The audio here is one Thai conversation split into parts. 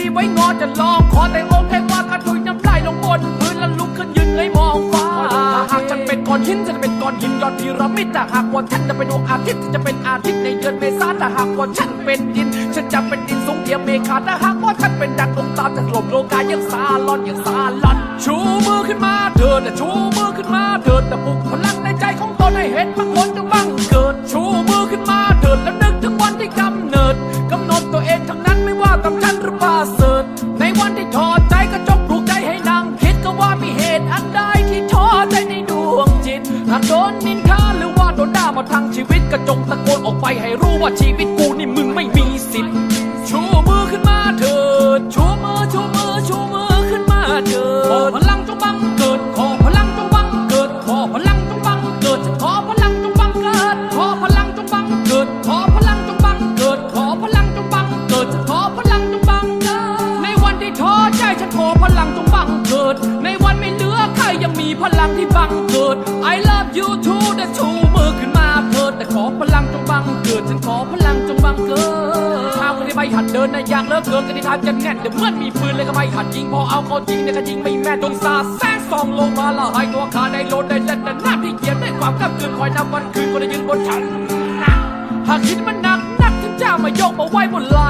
มีไว้งอจะลองขอแต่งองแทงว่ากระถุยน้ำลายลงบนพื้นแล้วลุกขึ้นยืนเลยมองฟ้าหากฉันเป็นก้อนหินฉันจะเป็นก้อนหินยอดพีระมิดถ้าหากว่าฉันจะเป็นดวงอาทิตย์ฉันจะเป็นอาทิตย์ในเดือนเมษาถ้าหากว่าฉันเป็นดินฉันจะเป็นดินสูงเทียมเมฆาถ้าหากว่าฉันเป็นดังดวงตาจะถล่มโลกายังซาลอนยังซาลอนชูมือขึ้นมาเถิดแต่ชูมือขึ้นมาเถิดแต่ปลุกพลังในใจของตนให้เห็นบางคนจะบังเกิดชูมือขึ้นมาเถิดแล้วนึกถึงวันที่กำ รู้ว่าชีวิตกูนี่มึงไม่มีสิทธิ์ชูมือขึ้นมาเถิดชูมือชูมือชูมือขึ้นมาเถิดขอพลังจงบังเกิดขอพลังจงบังเกิดขอพลังจงบังเกิดขอพลังจงบังเกิดขอพลังจงบังเกิดขอพลังจงบังเกิดขอพลังจงบังเกิดขอพลังจงบังเกิดในวันที่ท้อใจฉันขอพลังจงบังเกิด ในวันไม่เหลือใครยังมีพลังที่บังเกิด I love you too ลังจงบังเกิดฉันขอพลังจงบังเกิดข้าวก็ได้ไม่หัดเดินนะอยากเลิกเกินกันที่ทางจะแน่นเดี๋ยวเมื่อมีปืนเลยก็ไม่หัดยิงพอเอาเขาจริงเนี่ยก็ยิงไม่แม่นจงสาแสงส่องลงมาละหายตัวขาได้โลดได้เล่นแต่หน้าที่เกียรด้ความกำกืนคอยนับวันคืนก็ได้ยืนบนฉันนะหากคิดมันหนักนักถึงเจ้ามายกมาไว้บนไหล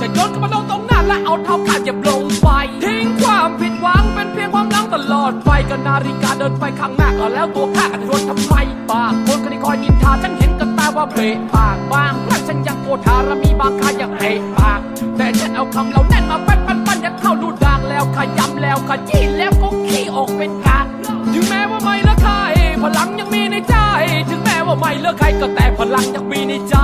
จะโยนเข้ามาลงตรงหน้าและเอาเท้าขาดเหยียบลงไปทิ้งความผิดหวังเป็นเพียงความหลังตลอดไปก็นาฬิกาเดินไปข้างหน้าก็แล้วตัวข้ากันรถทำไมปากคนก็ได้คอยนินทาฉัน ว่าเบรกปากบางครั้งฉันยังโกรธารมีบางคาอยากเตะปาก แต่ฉันเอาคำเราแน่นมาปั้นปั้นปั้นยัดเข้าลูดางแล้วขย้ำแล้วขยี้แล้วก็ขี้ออกเป็นกากถึงแม้ว่าไม่เลิกใครพลังยังมีในใจ ถึงแม้ว่าไม่เลิกใครก็แต่พลังยังมีในใจ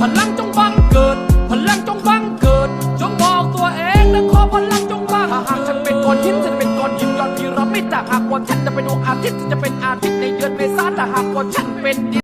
พลังจงบังเกิด พลังจงบังเกิด จงบอกตัวเองและขอพลังจงบังถ้าหากฉันเป็นก้อนหินฉันจะเป็นก้อนหินยอดพีระมิดถ้าหากว่าฉันจะเป็นดวงอาทิตย์ฉันจะเป็นอาทิตย์ในเดือนเมษาถ้าหากว่าฉันเป็น